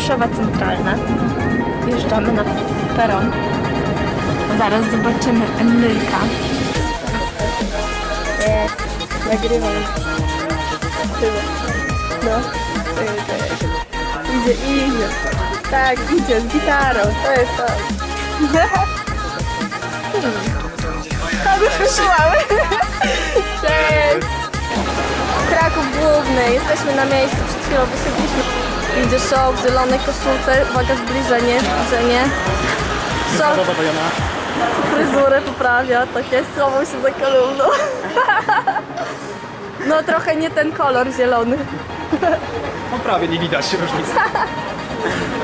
Warszawa Centralna. Wjeżdżamy na peron. Zaraz zobaczymy Emilka. Nagrywam. No. Idzie, idzie. Tak, idzie z gitarą. To jest to. Tak, już wysłały. Cześć. Kraków Główny. Jesteśmy na miejscu. Przed chwilą. Idzie show w zielonej koszulce. Uwaga, zbliżenie, zbliżenie. Show. Fryzurę poprawia. Tak jest, schował się za kolumną. No trochę nie ten kolor zielony. No prawie nie widać różnicy.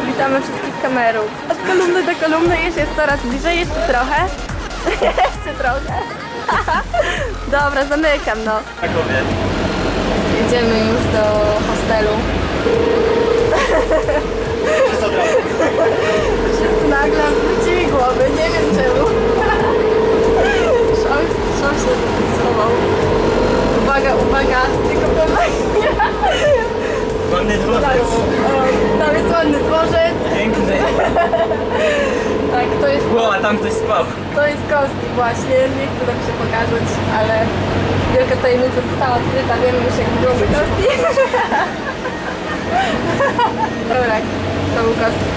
Witamy wszystkich kamerów. Od kolumny do kolumny już jest coraz bliżej, jeszcze trochę. jeszcze trochę. Dobra, zamykam no. Krakowie. Idziemy już do hostelu. Wszyscy nagle zwrócili głowy, nie wiem czemu. Szok, szok się schował. Uwaga, uwaga, tylko pewna Ładny dworzec. Tam jest ładny dworzec. Piękny. Tak, to jest, Wow, a tam ktoś spał. to jest kostik właśnie. Nie chcę nam się pokazać, ale wielka tajemnica została odkryta. Wiemy już jak wygląda kostik. Dobra, to był kostik.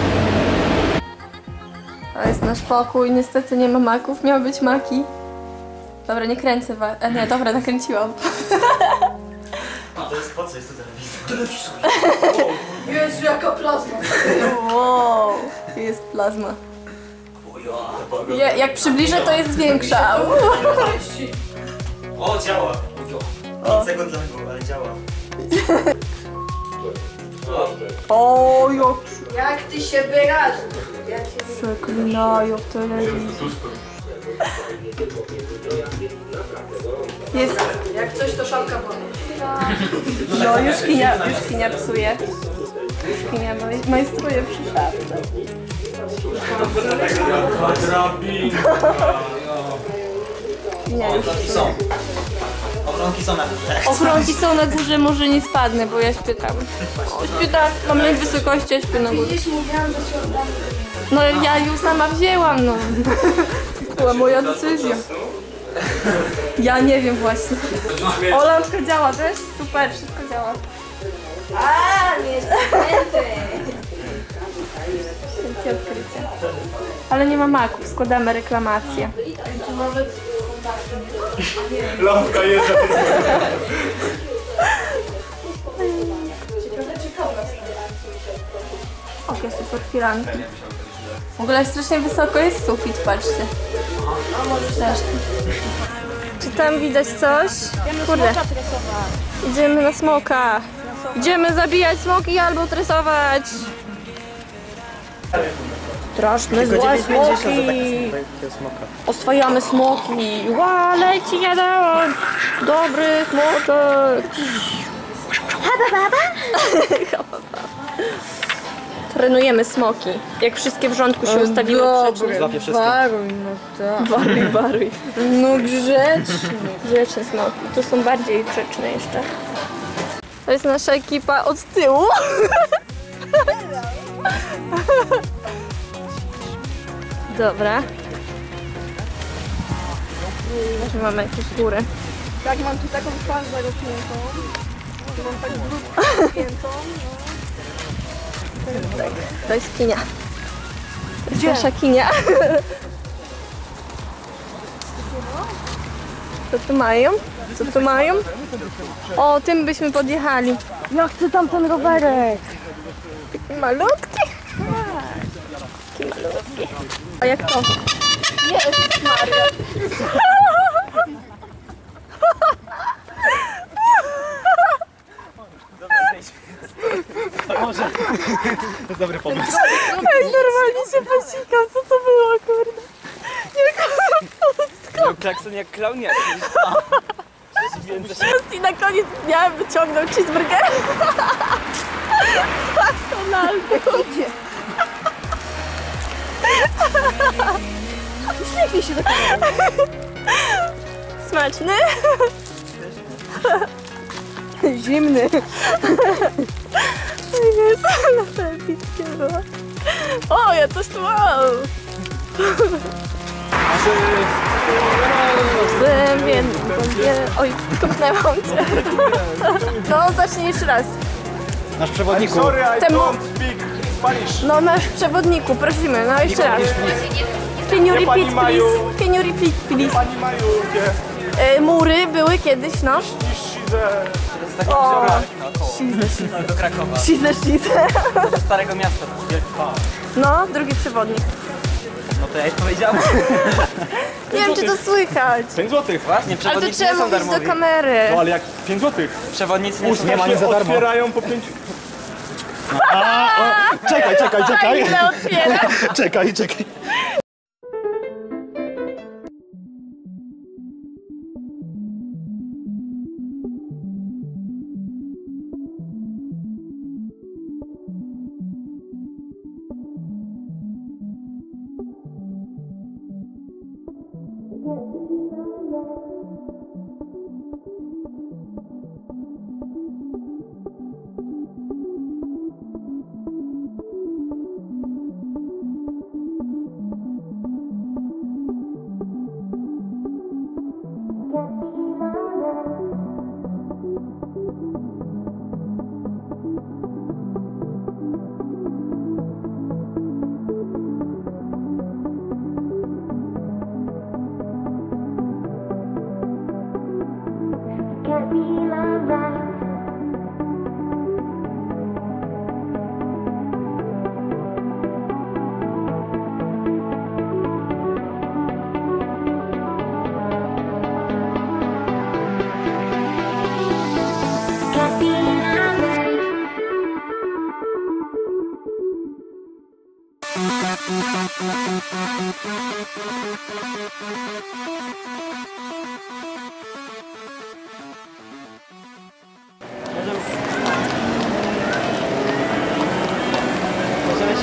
To jest nasz pokój. Niestety nie ma maków. Miały być maki. Dobra, nie kręcę. A nie, dobra, nakręciłam. A to jest po co jest to telewizor? Jezu, jaka plazma. Wow, jest plazma. Je, jak przybliżę, to jest większa. O, działa. 5 sekund temu, ale działa. O, jak Jak ty się wyrażasz? Jak się przeklinają w telewizji. Jest, Jak coś to szafka powiem. no już kinia, już kinia psuje. Już kinia maj- majstruje przy szafce. Kinia już Są. Ochronki są na górze. Ochronki są na górze, może nie spadnę, bo ja śpię tam. O, śpię tam, mam lęk wysokości, a śpię na górze. Gdzieś mówiłam, że się oddam. No ja ją sama wzięłam, no. Była moja decyzja. Ja nie wiem właśnie. O, lampka działa też? Super, wszystko działa. A, nie. Wielkie odkrycie. Ale nie ma maków, składamy reklamację. Lampka jest za Okie super firanki. W ogóle strasznie wysoko jest sufit, patrzcie. Strasznie. Czy tam widać coś? Kurde. Idziemy na smoka. Idziemy zabijać smoki albo tresować. Straszne złe smoki. Oswajamy smoki. Ła, leci jeden. Dobry smoczek. Trenujemy smoki. Jak wszystkie w rządku się ustawiły grzecznie. Złapie wszystko. no tak. Waruj, waruj. No grzecznie. Grzeczne smoki. Tu są bardziej grzeczne jeszcze. To jest nasza ekipa od tyłu. Dobra. Może mamy jakieś góry. Tak, mam tu taką twarz zarośniętą. Mam tak brudkę zapiętą. To jest kinia. To jest nasza kinia. Co tu mają? Co tu mają? O, tym byśmy podjechali. Ja chcę tam ten rowerek. Taki malutki. Taki malutki. A jak to? Jest Maria. Może. To jest dobry pomysł. Ej, normalnie się posikam. Co to było, kurde? Miał klakson jak klaun jakiś. Więcej I na koniec dnia wyciągnął cheeseburger. McDonaldy. Uśmiechnij się do Smaczny? Zimny. Na. O, ja coś tu mam. Zębie. Oj, kopnęłam cię. No, zacznij jeszcze raz. Nasz przewodniku. Sorry, I Temu- don't speak Spanish. No, nasz przewodniku, prosimy, no jeszcze raz. Can you repeat, Maju. please? Can you repeat, please? Pani Maju, gdzie E, mury były kiedyś, no. niższy ze... O, Do Krakowa. shize. Do Starego Miasta. No, drugi przewodnik. No to ja już powiedziałem. Nie wiem, czy to słychać. 5 złotych. Właśnie, Ale to przewodnicy trzeba nie są mówić do darmowi. kamery. No ale jak 5 złotych? Przewodnicy nie są Usta ma się nic za darmo. otwierają po 5... Czekaj, czekaj, czekaj. Ile otwiera? Czekaj, czekaj.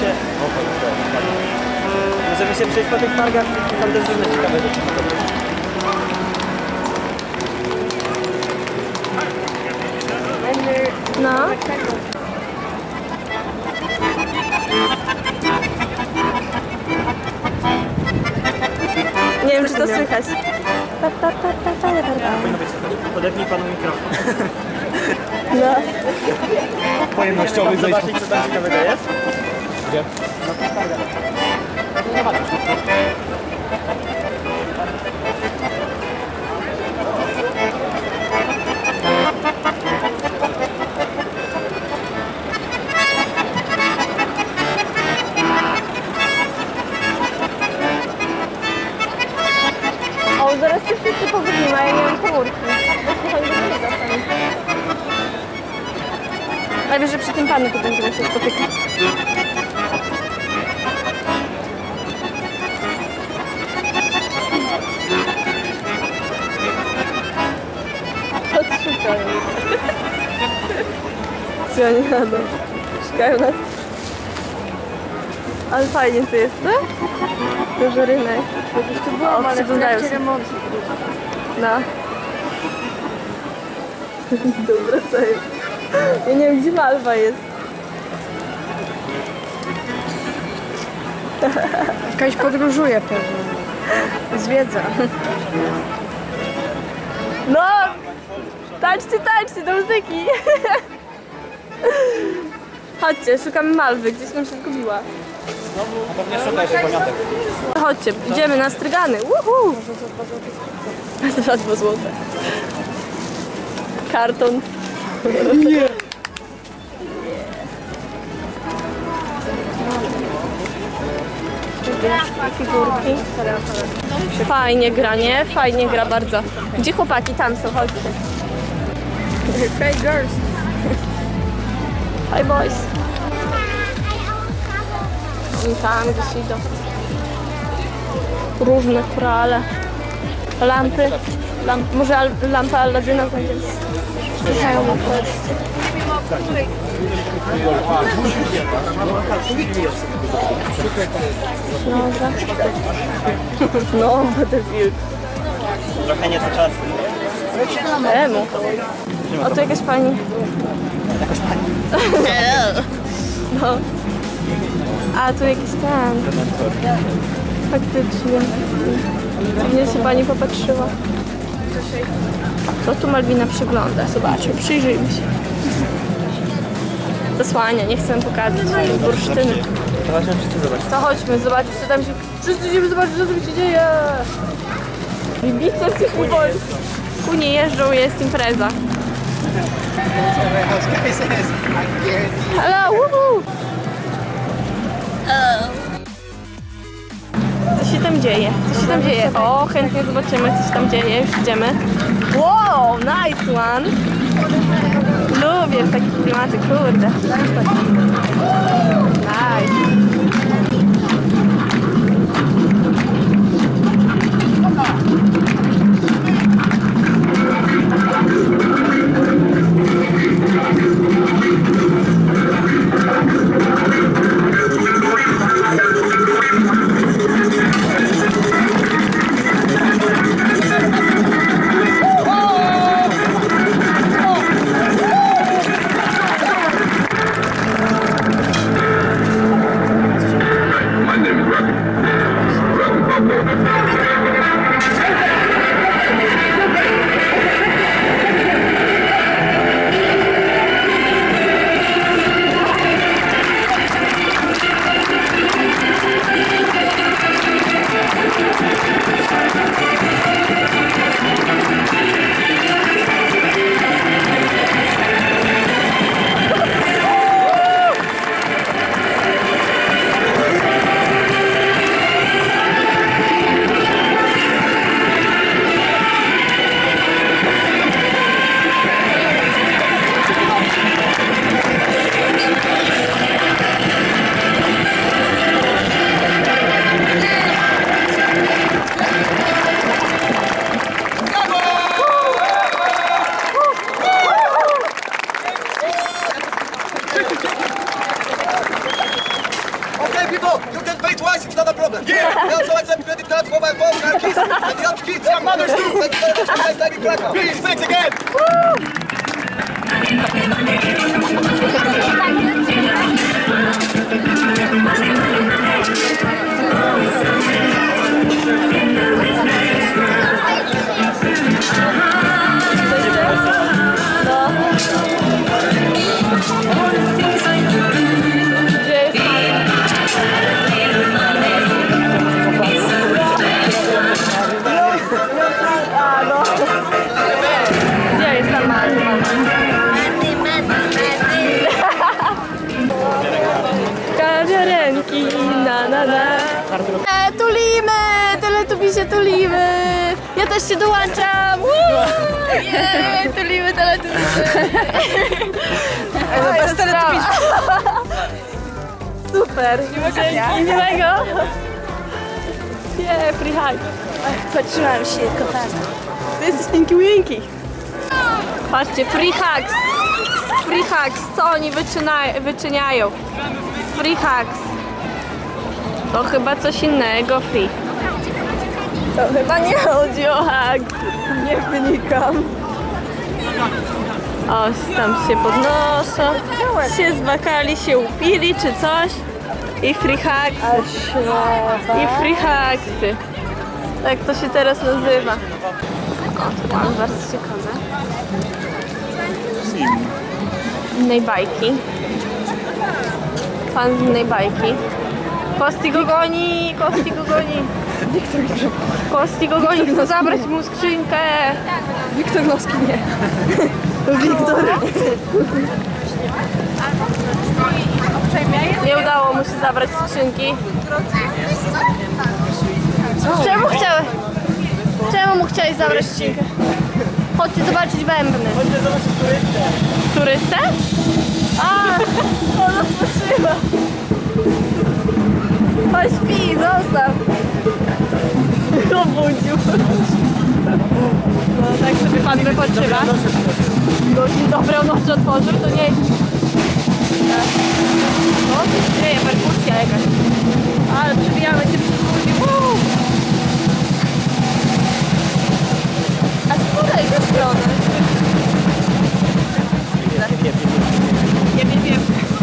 Się... Możemy się przejść po tych targach, tam też różne ciekawe rzeczy. No. Nie wiem, czy to słychać. Pa, pa, pa, pa, pa. Powinno być Podepnij panu mikrofon. No. Pojemnościowy zejść. Zobaczyć co tam ciekawego jest. 乗ってたんだろう。Ale fajnie to jest, co? Duży rynek. Już tu byłam, ale przyglądają się. No. Dobra, co jest? Ja nie wiem, gdzie Malwa jest. Jakaś podróżuje pewnie. Zwiedza. No! Tańczcie, tańczcie do muzyki! Chodźcie, szukamy Malwy, gdzieś nam się zgubiła. Chodźcie, idziemy na strygany. Uhu! Za dwa złote. Karton. Figurki. Fajnie gra, nie? Fajnie gra bardzo. Gdzie chłopaki? Tam są, chodźcie. Hey girls. Hi boys. Tam gdzieś idą. Różne korale. Lampy. Lamp, może al, lampa Aladyna znajdziemy. Czekają na kwestię. No. No, wilk. Trochę nie to czas. Emu. O, tu jakaś pani. Jakaś pani No. A, tu jakiś ten. Faktycznie. Dziwnie się pani popatrzyła. Co tu Malwina przygląda? Zobaczmy, przyjrzyjmy się. Zasłania, nie chcę pokazać bursztyny. Zobaczmy, wszyscy zobaczyć. To chodźmy, zobaczyć co tam się... Wszyscy idziemy zobaczyć co tam się dzieje! Bibice coś mi boli. Kunie jeżdżą, jest impreza. Hello, woohoo! Dzieje? Co się tam dzieje? O, chętnie zobaczymy, co się tam dzieje. Już idziemy. Wow, nice one! Lubię takie klimaty, kurde. Nice. My Jej, tulimy teletubisie! Bez teletubisie! Super! Dzięki, miłego! Nie, free hug! Patrzyłam się, kochana. Ty jesteś Tinky Winky! Patrzcie, free hugs! Free hugs! Co oni wyczyniają? Free hugs! To chyba coś innego, free. To chyba nie chodzi o hugs. Nie wnikam. O, tam się podnoszą. Się zbakali, się upili czy coś. I free hugs. I free hugsy. Tak to się teraz nazywa. O, to mam bardzo ciekawe. Z innej bajki. Pan z innej bajki. Kosti go goni, Kosti go goni. Kosti go goni, chce zabrać mu skrzynkę. Wiktor Noski nie. Wiktor. Nie udało mu się zabrać skrzynki. Czemu chciałeś? Czemu mu chciałeś zabrać skrzynkę? Chodźcie zobaczyć bębny. Chodźcie zobaczyć turystę. Turystę? A, ona spoczywa. Pan wypoczywa. No on oczy otworzył, to nie jest... No, to się dzieje, perkusja jakaś. Ale przebijamy się przez ludzi. A z której to strony? Nie wiem. Wiktor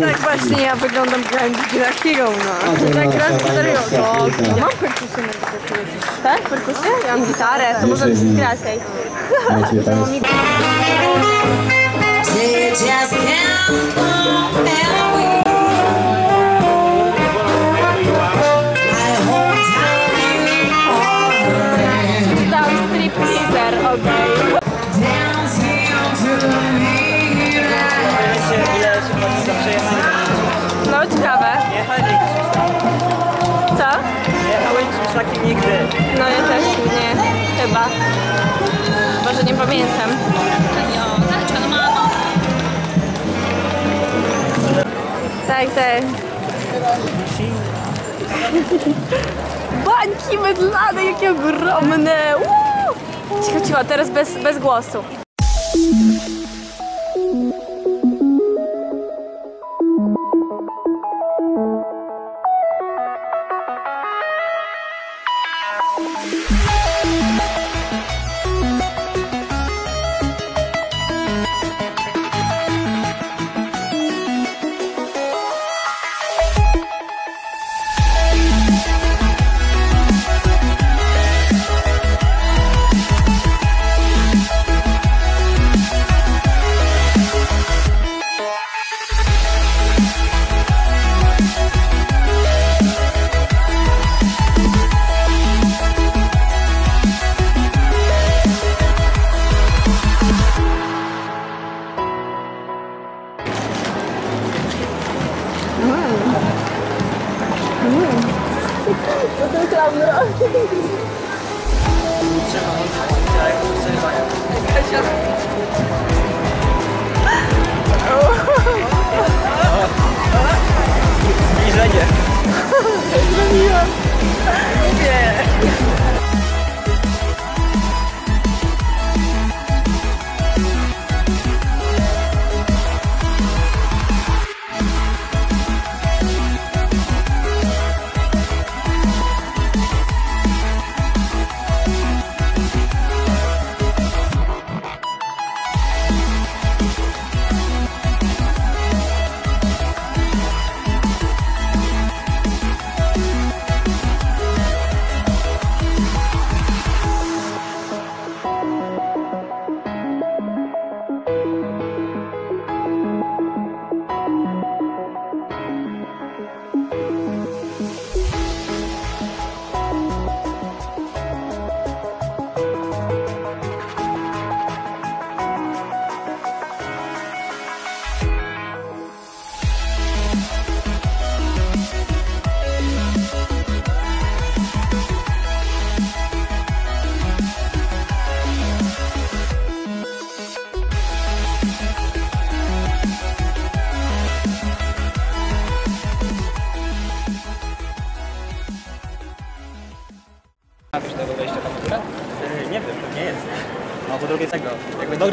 No i tak właśnie ja wyglądam grając w Gira Hero, no. A to Tak No, płyta. no mam perkusję na górze. Tak? Perkusję? Ja mam gitarę, to możemy Jeżeli- grać. ej. Chyba. Chyba, że nie pamiętam. Tak, tak. Bańki mydlane, jakie ogromne! Uuu! Cicho, cicho, teraz bez, bez głosu.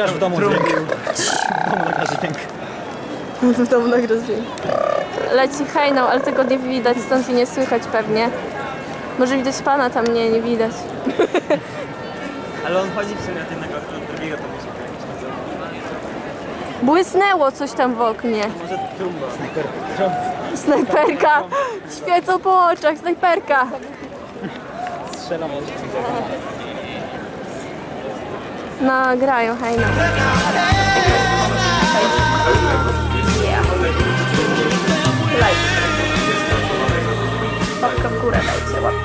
Jakby dograsz w domu dźwięk. W domu nagrasz dźwięk. W domu nagra dźwięk. Leci hejnał, ale tego nie widać, stąd i nie słychać pewnie. Może widać pana tam, nie, nie widać. Ale on chodzi w sumie od jednego do drugiego, to musi jakiś Błysnęło coś tam w oknie. Może trumba. Snajperka! Świecą po oczach, snajperka! Strzelam od. No, grają, hejna. Yeah. Like. Łapkę w górę dajcie, łapkę.